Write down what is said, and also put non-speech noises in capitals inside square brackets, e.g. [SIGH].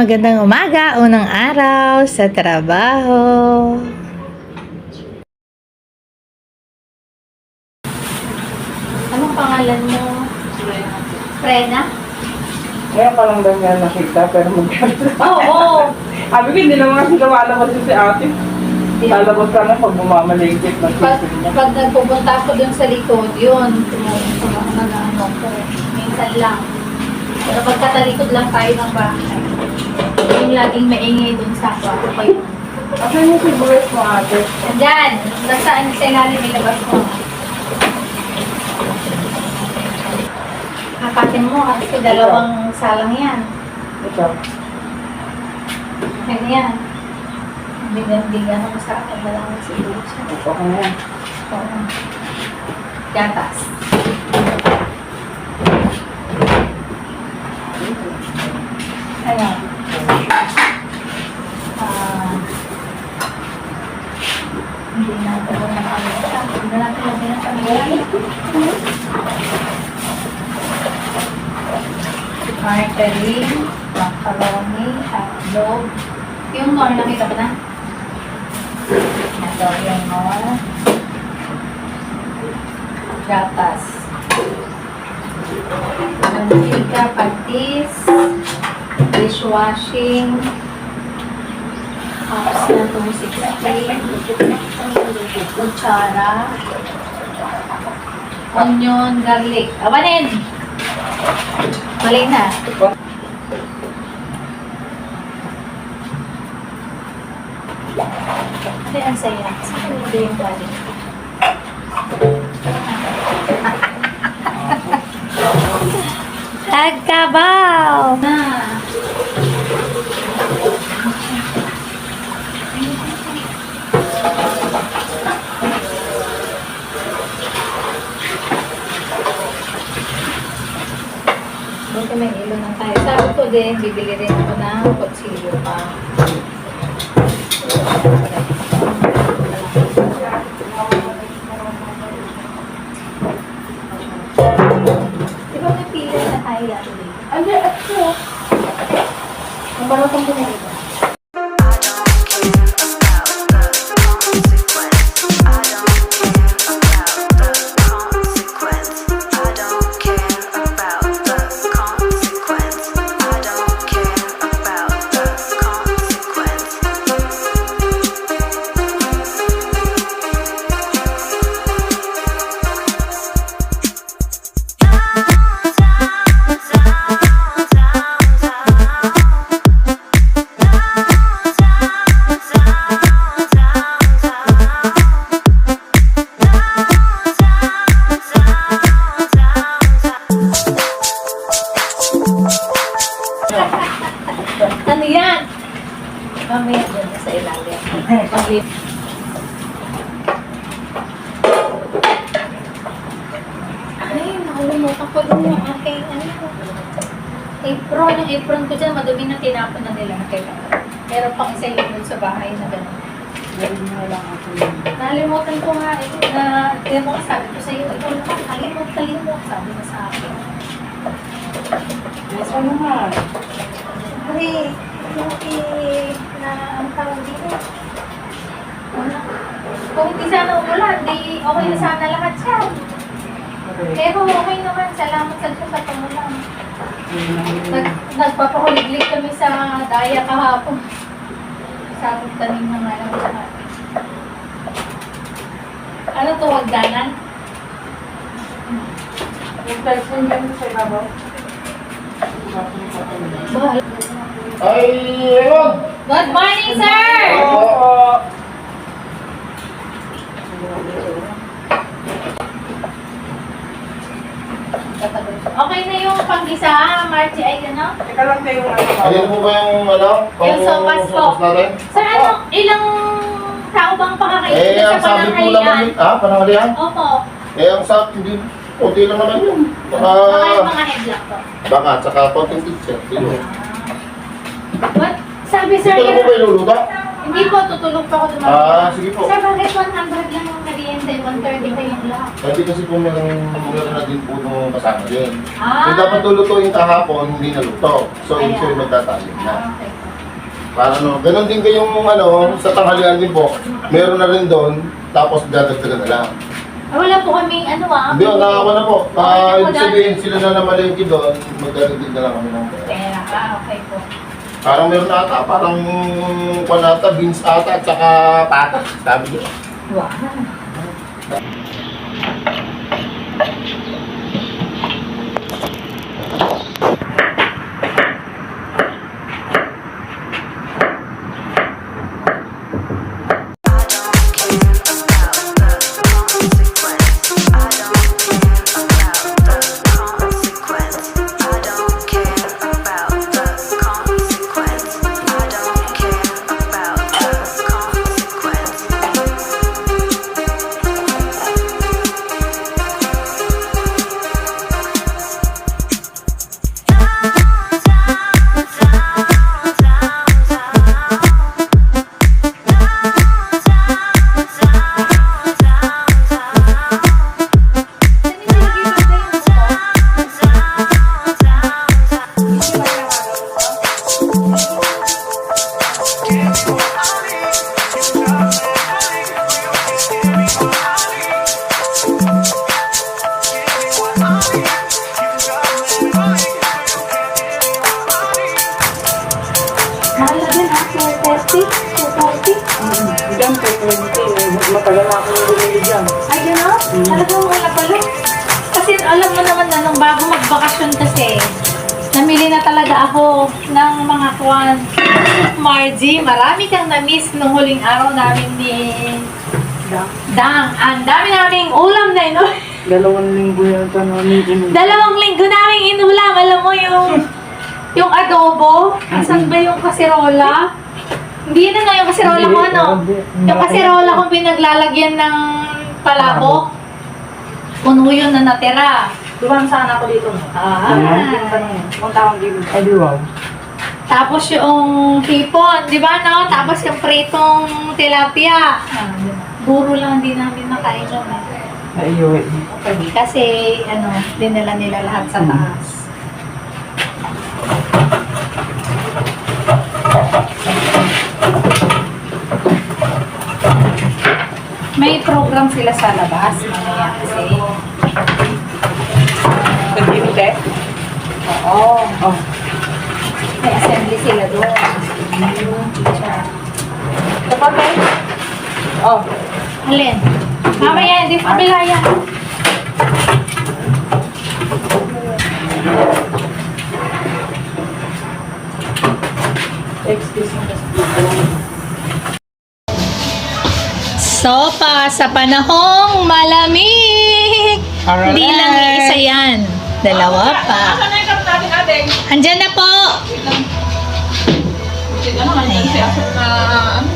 magandang umaga, unang araw sa trabaho. Anong pangalan mo? Frena? Kaya pa lang daw niya nakita, pero mag-ganda. Oo. [LAUGHS] Sabi ko, hindi naman kasi lumalabas si ate. Lalabas ka na pag bumamalingkit ng Pag, pag nagpupunta ako dun sa likod, yun, tumama na ano ko. Minsan lang. Pero pagkatalikod lang tayo ng bahay. Yung laging maingay dun sa kwarto ko yun. Asan yung sibuyas mo ate? Andyan! Nasaan sa ilalim ilabas mo? Akatin mo kasi dalawang salang yan. Ito. Ganyan. Bigyan-bigyan mo sa akin na lang siguro siya. Ito ko yan. Oo. Gatas. Ano? Ah, hindi natin mo na kami. Hindi natin mo na kami. Margarine, macaroni, hotdog. Yung nor, nakita ko na? Ito yung nor. Gatas. Mantika, patis, dishwashing, cups na 260, kutsara, onion, garlic. Awanin! Mali na. Hindi, ang saya. Saan hindi yung galing? Nagkabaw! Na! Buti may ilo na tayo. Sabi ko din, bibili rin ako ng kutsilyo pa. Di ba may pila na tayo dati? Ano, ito. Ang balatang ko na Mamaya dyan na sa ilalim. Pag- Ay, nakalimutan ko din yung aking ano. Apron, yung apron ko dyan, madumi na tinapon na nila. Meron pang isa dun sa bahay na gano'n. Na yun. Nalimutan ko nga eh, na, tiyan mo sabi ko sa iyo, ikaw naman, kalimot, kalimot, sabi mo sa akin. Yes, ano nga? Siyempre, eh, na ang tawag dito. Kung hindi sana umulan, di okay na sana lahat siya. Okay. Pero okay naman, salamat sa Diyos sa pamulan. Nag, nagpapakuliglig kami sa daya kahapon. Sa tanim na nga lang lahat. Ano to, hagdanan? Yung typhoon yan sa ibabaw. Bahal. Ay, ayun! Good morning, sir! Okay na yung panggisa, Margie, ay ano? Teka lang tayo yung ano. Ayun po ba yung ano? Yung sopas po. natin? Sir, ano, ilang tao bang pakakainin Eh, sa ang sabi po naman, pananghalian? ah, pananghalian? Opo. Eh, ang sabi, hindi, kunti lang naman yun. Baka yung Baka, mga headlock po. baka, tsaka konting teacher. Yun. What? Sabi, sir, Ito na po ba yung... iluluto? Hindi po, tutulog pa ako dumating. Ah, sige po. Sir, bakit 100 lang ang merienda? 130 kayong lahat. Kasi kasi po meron, meron na din po nung kasama din. Ah. Yung dapat lulutuin kahapon, hindi naluto. So, Ayan. sabihin magtatalim na. Ah, okay. Para no, ganun din kayong ano, sa tanghalian din po. Meron na rin doon, tapos dadagdagan na lang. Ah, wala po kaming ano ah. Hindi, nakawa na po. Okay Ah, na po, ibig sabihin, sila na namalengke doon, magdadagdag na lang kami ng pera. Pera. Ah, okay po. Parang meron ata, parang kwan ata, beans ata, at saka pata. Sabi niyo. Wow. 240. Diyan po, 20. Matagal na akong bumili dyan. Ay, gano'n? Talagang wala pala. Kasi alam naman na, nung magbakasyon kasi, namili na talaga ako ng mga kwan. Margie, marami kang na-miss nung huling araw namin ni Dang. Ang dami naming ulam na ino. Dalawang linggo yata namin inuwi. Dalawang linggo naming inulam. Alam mo yung yung adobo. Asan ba yung kaserola? Hindi na nga yung kaserola ko ano. Yung kaserola kong pinaglalagyan ng palabok. Puno yun na natira. Dumaan sana ako dito. Ah. Akong dito. Ay, di wow. Tapos yung hipon, di ba no? Tapos yung pritong tilapia. Buro lang hindi namin makain yun. eh. Ay, uwi. Kasi ano, dinala nila lahat sa taas. May program sila sa labas mamaya kasi. Nag-ibig eh? Oo. Oh. May assembly sila doon. Kapag eh? Oh. Alin? Mamaya, hindi pa yan. Excuse me. Sopa sa panahong malamig. Alright. Hindi lang isa yan. Dalawa pa. Andyan na po. Wait